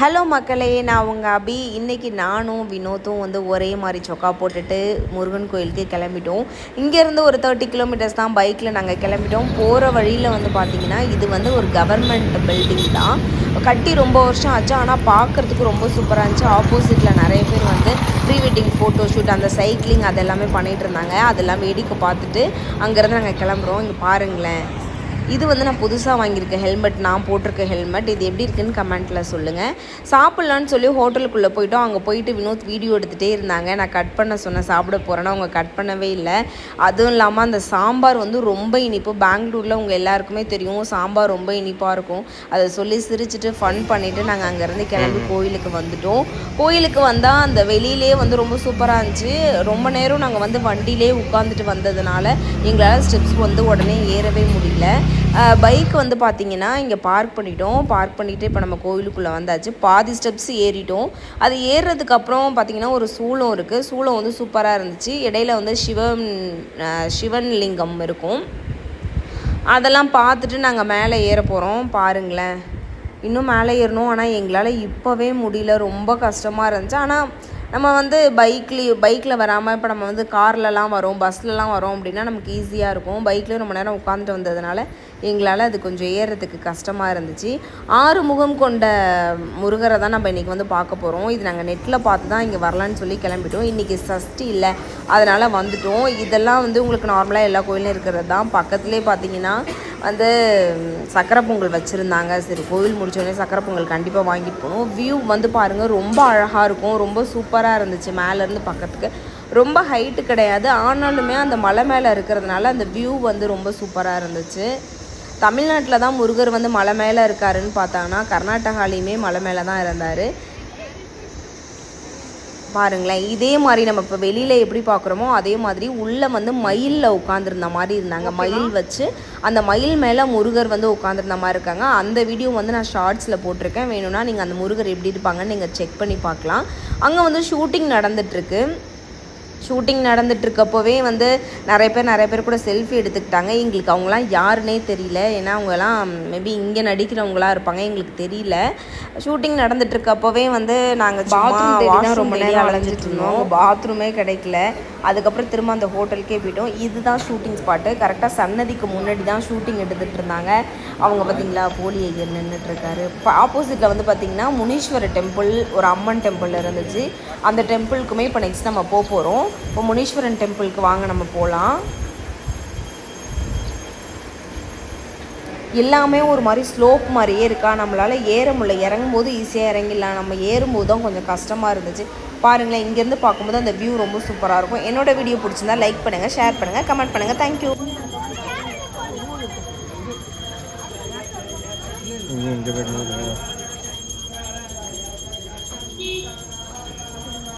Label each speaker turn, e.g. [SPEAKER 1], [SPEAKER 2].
[SPEAKER 1] Hello மக்களே நான் உங்கள் அபி. இன்றைக்கி நானும் வினோத்தும் வந்து ஒரே மாதிரி சொக்கா போட்டுட்டு முருகன் கோயிலுக்கு கிளம்பிட்டோம். இங்கேருந்து ஒரு தேர்ட்டி கிலோமீட்டர்ஸ் தான் பைக்கில் நாங்கள் கிளம்பிட்டோம். போகிற வழியில் வந்து பார்த்திங்கன்னா இது வந்து ஒரு கவர்மெண்ட் பில்டிங் தான். கட்டி ரொம்ப வருஷம் ஆச்சு. ஆனால் பார்க்குறதுக்கு ரொம்ப சூப்பராக இருந்துச்சு. ஆப்போசிட்டில் நிறைய பேர் வந்து ப்ரீ வெட்டிங் ஃபோட்டோ ஷூட் அந்த சைக்கிளிங் அதெல்லாமே பண்ணிகிட்டு இருந்தாங்க. அதெல்லாம் வேடிக்கை பார்த்துட்டு அங்கேருந்து நாங்கள் கிளம்புறோம். இங்கே பாருங்களேன். இது வந்து நான் புதுசாக வாங்கியிருக்க ஹெல்மெட் நான் போட்டிருக்க ஹெல்மெட். இது எப்படி இருக்குன்னு கமெண்ட்டில் சொல்லுங்கள் சாப்பிட்லான்னு சொல்லி ஹோட்டலுக்குள்ளே போயிட்டோம். அங்கே போயிட்டு வினோத் வீடியோ எடுத்துகிட்டே இருந்தாங்க. நான் கட் பண்ண சொன்னேன் சாப்பிட போகிறேன்னா அவங்க கட் பண்ணவே இல்லை. அதுவும் இல்லாமல் அந்த சாம்பார் வந்து ரொம்ப இனிப்பு. பெங்களூரில் உங்கள் எல்லாருக்குமே தெரியும் சாம்பார் ரொம்ப இனிப்பாக இருக்கும். அதை சொல்லி சிரிச்சிட்டு ஃபன் பண்ணிவிட்டு நாங்கள் அங்கேருந்து கிளம்பி கோயிலுக்கு வந்துட்டோம். கோயிலுக்கு வந்தால் அந்த வெளியிலே வந்து ரொம்ப சூப்பராக இருந்துச்சு. ரொம்ப நேரம் நாங்கள் வந்து வண்டியிலே உட்காந்துட்டு வந்ததுனால எங்களால் ஸ்டெப்ஸ் வந்து உடனே ஏறவே முடியல. பைக் வந்து பார்த்திங்கன்னா இங்கே பார்க் பண்ணிட்டோம். பார்க் பண்ணிவிட்டு இப்போ நம்ம கோவிலுக்குள்ளே வந்தாச்சு. பாதி ஸ்டெப்ஸ் ஏறிட்டோம். அது ஏறுறதுக்கு அப்புறம் பார்த்திங்கன்னா ஒரு சூளம் இருக்குது சூளம் வந்து சூப்பராக இருந்துச்சு. இடையில வந்து சிவன் சிவன் லிங்கம் இருக்கும். அதெல்லாம் பார்த்துட்டு நாங்கள் மேலே ஏற போகிறோம் பாருங்களேன். இன்னும் மேலே ஏறணும். ஆனால் எங்களால் இப்போவே முடியல. ரொம்ப கஷ்டமாக இருந்துச்சு. ஆனால் நம்ம வந்து பைக்லேயே பைக்கில் வராமல் இப்போ நம்ம வந்து கார்லலாம் வரோம் பஸ்லலாம் வரோம் அப்படின்னா நமக்கு ஈஸியாக இருக்கும். பைக்லேயும் ரொம்ப நேரம் உட்காந்துட்டு வந்ததுனால எங்களால் அது கொஞ்சம் ஏறுறதுக்கு கஷ்டமாக இருந்துச்சு. ஆறு முகம் கொண்ட முருகரை தான் நம்ம இன்றைக்கி வந்து பார்க்க போகிறோம் இது நாங்கள் நெட்டில் பார்த்து தான் இங்கே வரலான்னு சொல்லி கிளம்பிட்டோம். இன்றைக்கி சஷ்டி இல்லை. அதனால் வந்துட்டோம். இதெல்லாம் வந்து உங்களுக்கு நார்மலாக எல்லா கோயிலும் இருக்கிறது தான். பக்கத்துலேயே பார்த்தீங்கன்னா வந்து சக்கரை பொங்கல் வச்சுருந்தாங்க. சரி கோவில் முடிச்சோடனே சக்கரை பொங்கல் கண்டிப்பாக வாங்கிட்டு போகணும். வியூ வந்து பாருங்கள் ரொம்ப அழகாக இருக்கும். ரொம்ப சூப்பராக இருந்துச்சு மேலேருந்து பக்கத்துக்கு. ரொம்ப ஹைட்டு கிடையாது. ஆனாலுமே அந்த மலை மேலே இருக்கிறதுனால அந்த வியூ வந்து ரொம்ப சூப்பராக இருந்துச்சு. தமிழ்நாட்டில் தான் முருகர் வந்து மலை மேலே இருக்காருன்னு பார்த்தாங்கன்னா கர்நாடகாலையுமே மலை மேலே தான் இருந்தார். பாருங்களேன் இதே மாதிரி நம்ம இப்போ வெளியில் எப்படி பார்க்குறோமோ அதே மாதிரி உள்ளே வந்து மயிலில் உட்காந்துருந்த மாதிரி இருந்தாங்க. மயில் வச்சு அந்த மயில் மேலே முருகர் வந்து உட்காந்துருந்த மாதிரி இருக்காங்க. அந்த வீடியோ வந்து நான் ஷார்ட்ஸில் போட்டிருக்கேன். வேணும்னா நீங்கள் அந்த முருகர் எப்படி இருப்பாங்கன்னு நீங்கள் செக் பண்ணி பார்க்கலாம். அங்கே வந்து ஷூட்டிங் நடந்துட்டுருக்கு ஷூட்டிங் நடந்துட்டுருக்கப்போவே வந்து நிறைய பேர் நிறைய பேர் கூட செல்ஃபி எடுத்துக்கிட்டாங்க. எங்களுக்கு அவங்களாம் யாருன்னே தெரியல. ஏன்னா அவங்கலாம் மேபி இங்கே நடிக்கிறவங்களா இருப்பாங்க. எங்களுக்கு தெரியல. ஷூட்டிங் நடந்துட்டுருக்கப்போவே வந்து நாங்கள் பாத்ரூம் ரொம்ப நேரம் அலைஞ்சிட்டு இருந்தோம் பாத்ரூமே கிடைக்கல. அதுக்கப்புறம் திரும்ப அந்த ஹோட்டலுக்கே போயிட்டோம். இதுதான் ஷூட்டிங் ஸ்பாட்டு கரெக்டாக சன்னதிக்கு முன்னாடி தான் ஷூட்டிங் எடுத்துகிட்டு இருந்தாங்க அவங்க பார்த்தீங்களா போலி ஐயர் நின்றுட்டு இருக்காரு இப்போ ஆப்போசிட்டில் வந்து பார்த்தீங்கன்னா முனீஸ்வர டெம்பிள் ஒரு அம்மன் டெம்பிள் இருந்துச்சு. அந்த டெம்பிளுக்குமே இப்போ நெக்ஸ்ட் நம்ம போக போகிறோம் இப்போ முனீஸ்வரன் டெம்பிளுக்கு வாங்க நம்ம போகலாம் எல்லாமே ஒரு மாதிரி ஸ்லோப் மாதிரியே இருக்கா? நம்மளால் ஏற முடியல. இறங்கும் போது ஈஸியாக இறங்கிடலாம். நம்ம ஏறும்போது தான் கொஞ்சம் கஷ்டமாக இருந்துச்சு. பாருங்களேன் இங்கேருந்து பார்க்கும்போது அந்த வியூ ரொம்ப சூப்பராக இருக்கும். என்னோட வீடியோ பிடிச்சிருந்தா லைக் பண்ணுங்கள் ஷேர் பண்ணுங்கள் கமெண்ட் பண்ணுங்கள் தேங்க்யூ
[SPEAKER 2] இங்கே இங்கே.